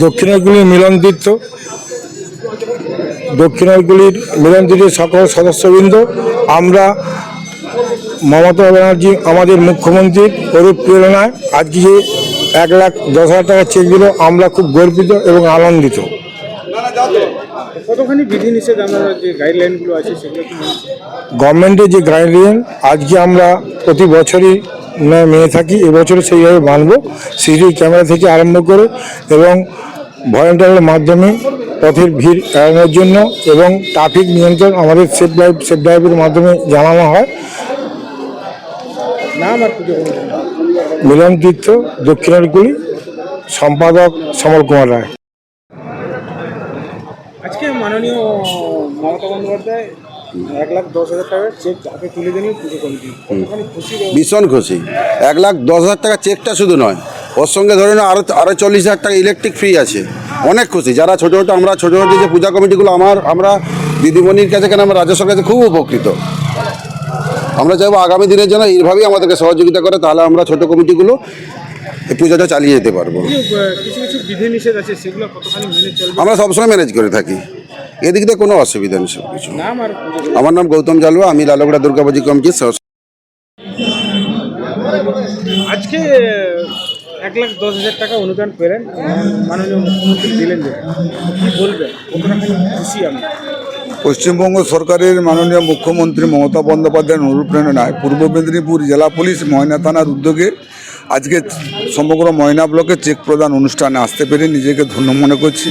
দক্ষিণেরগুলির মিলন তীর্থ দক্ষিণেরগুলির মিলন তীর্থের সকল সদস্যবৃন্দ আমরা মমতা ব্যানার্জি আমাদের মুখ্যমন্ত্রীর অনুপ্রেরণায় আজকে যে এক লাখ দশ হাজার টাকা চেক দিল আমরা খুব গর্বিত এবং আনন্দিত কতখানি বিধিনিষেধ আমরা যে গাইডলাইনগুলো আছে সেগুলো কি মেনে চলছে? গভর্নমেন্টের যে গাইডলাইন আজকে আমরা প্রতি বছরই মেনে থাকি এবছরে সেইভাবে মানব। সিসি ক্যামেরা থেকে আরম্ভ করে এবং ভলেন্টিয়ারের মাধ্যমে পথের ভিড় এড়ানোর জন্য এবং ট্রাফিক নিয়ন্ত্রণ আমাদের সেফ ড্রাইভ সেফ ড্রাইভের মাধ্যমে জানানো হয়। মিলন তীর্থ দক্ষিণেরগুলি সম্পাদক সমল কুমার রায়। আজকে মাননীয় মমতা বন্দ্যোপাধ্যায় এক লাখ দশ হাজার টাকার চেক তুলে দিলেন পুজো কমিটি কতখানি খুশি ভীষণ খুশি। এক লাখ দশ হাজার টাকা চেকটা শুধু নয় ওর সঙ্গে ধরে না আরও আরও চল্লিশ হাজার টাকা ইলেকট্রিক ফ্রি আছে। অনেক খুশি। যারা ছোটো ছোটো আমরা ছোটো ছোটো যে পূজা কমিটিগুলো আমার আমরা দিদিমণির কাছে কেন আমরা রাজস্বের কাছে খুব উপকৃত। আমরা চাইব আগামী দিনের জন্য এইভাবেই আমাদেরকে সহযোগিতা করে তাহলে আমরা ছোটো কমিটিগুলো এই পূজাটা চালিয়ে যেতে পারব। আমরা সবসময় ম্যানেজ করে থাকি। এদিক দিয়ে কোনো অসুবিধা নেই সব কিছু। আমার নাম গৌতম জালুয়া আমি লালগড়া দুর্গাপুজি কমিটির সহ আজকে এক লাখ দশ হাজার টাকা অনুদান পেলেন মাননীয় মুখ্যমন্ত্রী দিলেন কি বলবেন? খুশি আমি। পশ্চিমবঙ্গ সরকারের মাননীয় মুখ্যমন্ত্রী মমতা বন্দ্যোপাধ্যায়ের অনুপ্রেরণায় পূর্ব মেদিনীপুর জেলা পুলিশ ময়না থানার উদ্যোগে আজকে সমগ্র ময়না ব্লকে চেক প্রদান অনুষ্ঠানে আসতে পেরে নিজেকে ধন্য মনে করছি।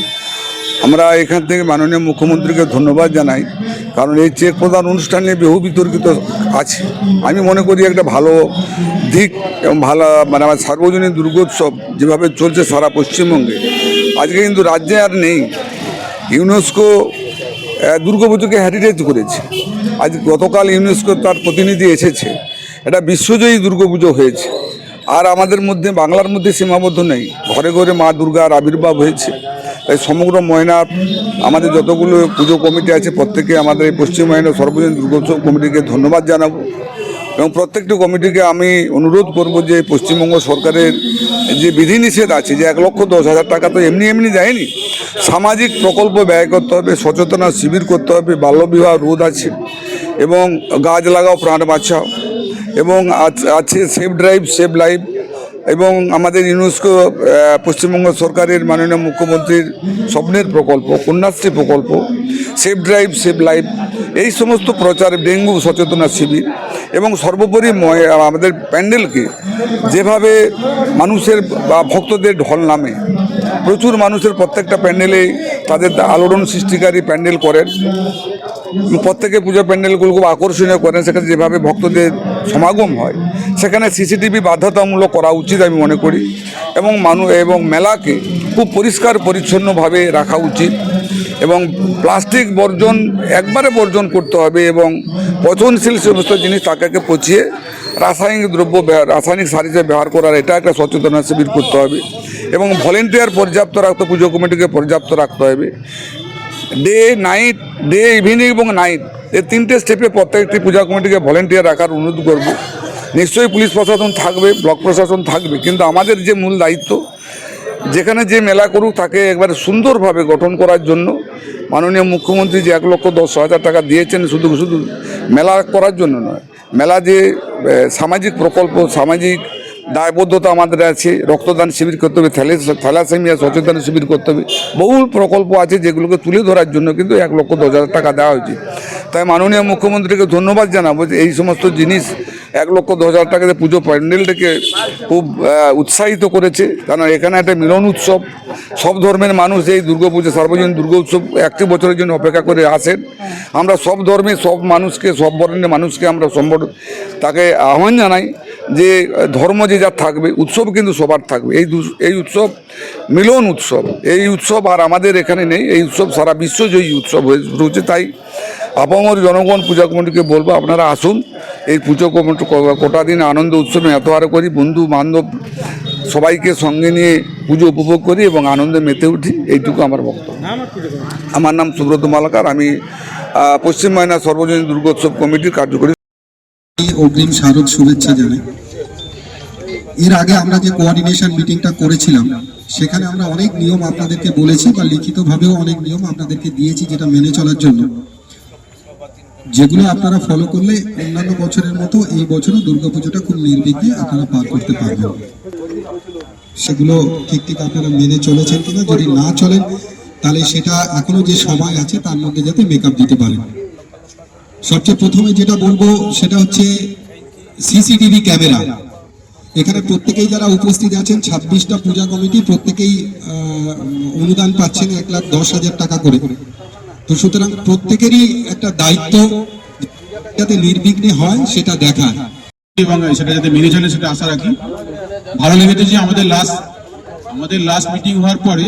আমরা এখান থেকে মাননীয় মুখ্যমন্ত্রীকে ধন্যবাদ জানাই, কারণ এই চেক প্রদান অনুষ্ঠানে বহু বিতর্কিত আছে। আমি মনে করি একটা ভালো দিক এবং ভালো মানে আমার সার্বজনীন দুর্গোৎসব যেভাবে চলছে সারা পশ্চিমবঙ্গে, আজকে কিন্তু রাজ্যে আর নেই। ইউনেস্কো দুর্গাপুজোকে হ্যারিটেজ করেছে। আজ গতকাল ইউনেস্কো তার প্রতিনিধি এসেছে। এটা বিশ্বজয়ী দুর্গাপুজো হয়েছে। আর আমাদের মধ্যে, বাংলার মধ্যে সীমাবদ্ধ নেই। ঘরে ঘরে মা দুর্গার আবির্ভাব হয়েছে। তাই সমগ্র ময়না, আমাদের যতগুলো পুজো কমিটি আছে, প্রত্যেকে আমাদের এই পশ্চিম ময়না সর্বজনীন দুর্গোৎসব কমিটিকে ধন্যবাদ জানাব। এবং প্রত্যেকটি কমিটিকে আমি অনুরোধ করব যে পশ্চিমবঙ্গ সরকারের যে বিধিনিষেধ আছে, যে এক লক্ষ দশ হাজার টাকা তো এমনি এমনি যায়নি সামাজিক প্রকল্প ব্যয় করতে হবে, সচেতনা শিবির করতে হবে, বাল্যবিবাহ রোধ আছে, এবং গাছ লাগাও, প্রাণ বাঁচাও, এবং আছ- সেফ ড্রাইভ সেভ লাইফ এবং আমাদের ইউনেস্কো পশ্চিমবঙ্গ সরকারের মাননীয় মুখ্যমন্ত্রীর স্বপ্নের প্রকল্প, কন্যাশ্রী প্রকল্প, সেফ ড্রাইভ সেভ লাইফ, এই সমস্ত প্রচার, ডেঙ্গু সচেতনা শিবির এবং সর্বোপরি আমাদের প্যান্ডেলকে যেভাবে মানুষের বা ভক্তদের ঢল নামে, প্রচুর মানুষের প্রত্যেকটা প্যান্ডেলে তাদের আলোড়ন সৃষ্টিকারী প্যান্ডেল করেন। প্রত্যেকে পুজো প্যান্ডেলগুলো খুব আকর্ষণীয় করেন, সেখানে যেভাবে ভক্তদের সমাগম হয়। সেখানে সিসিটিভি বাধ্যতামূলক করা উচিত আমি মনে করি। এবং মানুষ এবং মেলাকে খুব পরিষ্কার, পরিচ্ছন্নভাবে রাখা উচিত। এবং প্লাস্টিক বর্জন, একবারে বর্জন করতে হবে এবং পচনশীল সমস্ত জিনিস তাকে পচিয়ে রাসায়নিক দ্রব্য রাসায়নিক সার হিসেবে ব্যবহার করার এটা একটা সচেতনতা শিবির করতে হবে। এবং ভলেন্টিয়ার পর্যাপ্ত রাখতে, পুজো কমিটিকে পর্যাপ্ত রাখতে হবে। ডে নাইট, ডে ইভিনিং এবং নাইট এই তিনটে স্টেপে প্রত্যেকটি পূজা কমিটিকে ভলেন্টিয়ার রাখার অনুরোধ করব। নিশ্চয়ই পুলিশ প্রশাসন থাকবে, ব্লক প্রশাসন থাকবে, কিন্তু আমাদের যে মূল দায়িত্ব, যেখানে যে মেলা করুক তাকে একবারে সুন্দরভাবে গঠন করার জন্য, মাননীয় মুখ্যমন্ত্রী যে এক লক্ষ দশ হাজার টাকা দিয়েছেন শুধু শুধু মেলা করার জন্য নয়, মেলা যে সামাজিক প্রকল্প, সামাজিক দায়বদ্ধতা আমাদের আছে, রক্তদান শিবির করতে হবে, থ্যালে- থ্যালাসেমিয়া, সচেতন শিবির করতে হবে বহু প্রকল্প আছে যেগুলোকে তুলে ধরার জন্য কিন্তু এক লক্ষ দশ হাজার টাকা দেওয়া হয়েছে। তাই মাননীয় মুখ্যমন্ত্রীকে ধন্যবাদ জানাব যে এই সমস্ত জিনিস এক লক্ষ দশ হাজার টাকাতে পুজো প্যান্ডেলটাকে খুব উৎসাহিত করেছে। কারণ এখানে একটা মিলন উৎসব, সব ধর্মের মানুষ এই দুর্গাপুজো সার্বজনীন দুর্গা উৎসব একটি বছরের জন্য অপেক্ষা করে আসেন। আমরা সব ধর্মে সব মানুষকে, সব বর্ণের মানুষকে আমরা সম্বর, তাকে আহ্বান জানাই যে, ধর্ম যে যার থাকবে, উৎসব কিন্তু সবার থাকবে। এই দু- এই উৎসব মিলন উৎসব। এই উৎসব আর আমাদের এখানে নেই, এই উৎসব সারা বিশ্বজয়ী উৎসব হয়ে রয়েছে তাই আপামর জনগণ পূজা কমিটিকে বলব আপনারা আসুন। এই পুজো কমিটি কোটা দিন আনন্দ উৎসবে এত হারে করি বন্ধু বান্ধব সবাইকে সঙ্গে নিয়ে পুজো উপভোগ করি এবং আনন্দে মেতে উঠি এইটুকু আমার বক্তব্য। আর আমার নাম সুব্রত মালাকার আমি পশ্চিম মাইনা সর্বজনীন দুর্গোৎসব কমিটির কার্যকরী অগ্রিম শারদ শুভেচ্ছা জানাই। এর আগে আমরা যে কোঅর্ডিনেশন মিটিংটা করেছিলাম সেখানে আমরা অনেক নিয়ম আপনাদেরকে বলেছি বা লিখিতভাবেও অনেক নিয়ম আপনাদেরকে দিয়েছি যেটা মেনে চলার জন্য। যেগুলো আপনারা ফলো করলে অন্যান্য বছরের মতো এই বছরও দুর্গাপুজোটা খুব নির্বিঘ্নে আপনারা পার করতে পারবেন। সেগুলো ঠিক ঠিক আপনারা মেনে চলেছেন কিনা, যদি না চলেন, তাহলে সেটা এখনও যে সময় আছে, তার মধ্যে যাতে মেকআপ দিতে পারেন। সবচেয়ে প্রথমে যেটা বলব, সেটা হচ্ছে সিসিটিভি ক্যামেরা এখানে প্রত্যেকেই যারা উপস্থিত আছেন, ছাব্বিশটা পূজা কমিটি প্রত্যেকেই অনুদান পাচ্ছেন এক লাখ দশ হাজার টাকা করে। তো সুতরাং প্রত্যেকেরই একটা দায়িত্ব যাতে নির্বিঘ্নে হয়, সেটা দেখা এবং সেটা যাতে মেনে চলে, সেটা আশা রাখি। ভালো লেগেছে যে আমাদের লাস্ট আমাদের লাস্ট মিটিং হওয়ার পরে,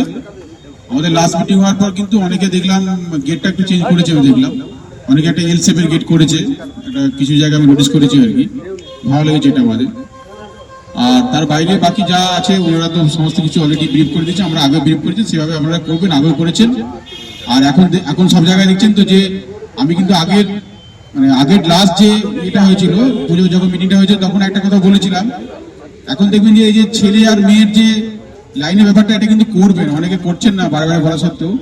আমাদের লাস্ট মিটিং হওয়ার পর কিন্তু অনেকে দেখলাম গেটটা একটু চেঞ্জ করেছে, আমি দেখলাম। অনেকে একটা এল শেপের গেট করেছে এটা কিছু জায়গায় আমি নোটিস করেছি আর কি। ভালো লেগেছে এটা আমাদের। আর তার বাইরে বাকি যা আছে, ওনারা তো সমস্ত কিছু অলরেডি ব্রিফ করে দিয়েছে, আমরা আগে ব্রিফ করেছি, সেভাবে আপনারা করবেন, আগেও করেছেন। আর এখন এখন সব জায়গায় দেখছেন তো যে আমি কিন্তু আগের মানে আগের লাস্ট যে এটা হয়েছিল, পুজো যখন মিটিংটা হয়েছিল, তখন একটা কথা বলেছিলাম। এখন দেখবেন যে এই যে ছেলে আর মেয়ের যে লাইনের ব্যাপারটা, এটা কিন্তু করবেন। অনেকে করছেন না বারবার বলা সত্ত্বেও।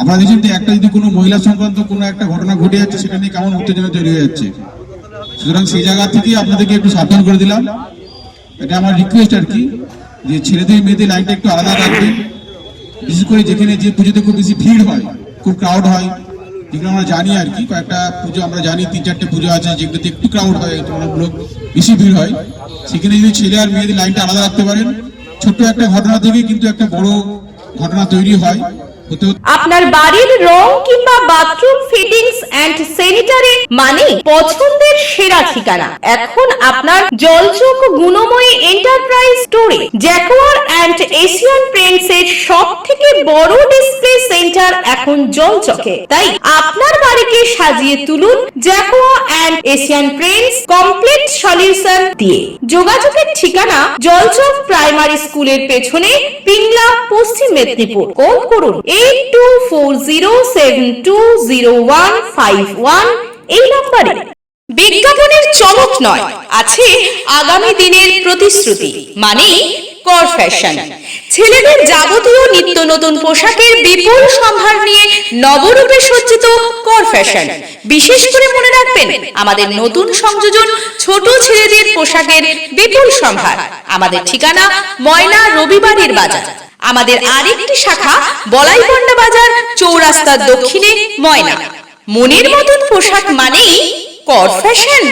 আপনারা দেখছেন যে একটা যদি কোনো মহিলা সংক্রান্ত কোনো একটা ঘটনা ঘটে যাচ্ছে, সেটা নিয়ে কেমন উত্তেজনা তৈরি হয়ে যাচ্ছে। সুতরাং সেই জায়গা থেকে আপনাদেরকে একটু সাবধান করে দিলাম। এটা আমার রিকোয়েস্ট আর কি, যে ছেলেদের মেয়েদের লাইনটা একটু আলাদা রাখবেন। বিশেষ করে যেখানে যে পুজোতে খুব বেশি ভিড় হয়, খুব ক্রাউড হয়, যেগুলো আমরা জানি আর কি, কয়েকটা পুজো আমরা জানি, তিন চারটে পুজো আছে যেগুলোতে একটু ক্রাউড হয় তুলনামূলক বেশি ভিড় হয়। সেখানে যদি ছেলে আর মেয়েদের লাইনটা আলাদা রাখতে পারেন, ছোট্ট একটা ঘটনা থেকে কিন্তু একটা বড় ঘটনা তৈরি হয়। আপনার বাড়ির রং কিংবা বাথরুম ফিটিংস এন্ড স্যানিটারি মানে পছন্দের সেরা ঠিকানা। এখন আপনার জলচোখ গুণময়ী এন্টারপ্রাইজ স্টোরে জ্যাকোয়ার এন্ড এশিয়ান পেন্টস এর সব থেকে বড় ডিসপ্লে সেন্টার এখন জলচকে। তাই আপনার বাড়িকে সাজিয়ে তুলুন Jaquar and Asian Paints complete solution দিয়ে। যোগাযোগের ঠিকানা জলচক প্রাইমারি স্কুলের পেছনে পিংলা, পশ্চিম মেদিনীপুর। কল করুন এইট এই নম্বরে। বিজ্ঞাপনের চমক নয়, আছে আগামী দিনের প্রতিশ্রুতি মানে কর ফ্যাশন ছেলেদের যাবতীয় নিত্য নতুন পোশাকের বিপুল সম্ভার নিয়ে নবরূপে সজ্জিত কর ফ্যাশন বিশেষ করে মনে রাখবেন, আমাদের নতুন সংযোজন ছোট ছেলেদের পোশাকের বিপুল সম্ভার। আমাদের ঠিকানা ময়না রবিবারের বাজার। আমাদের আরেকটি শাখা বলাইপন্ডা বাজার, চৌরাস্তার দক্ষিণে ময়না। মনের মতন পোশাক মানেই কর ফ্যাশন।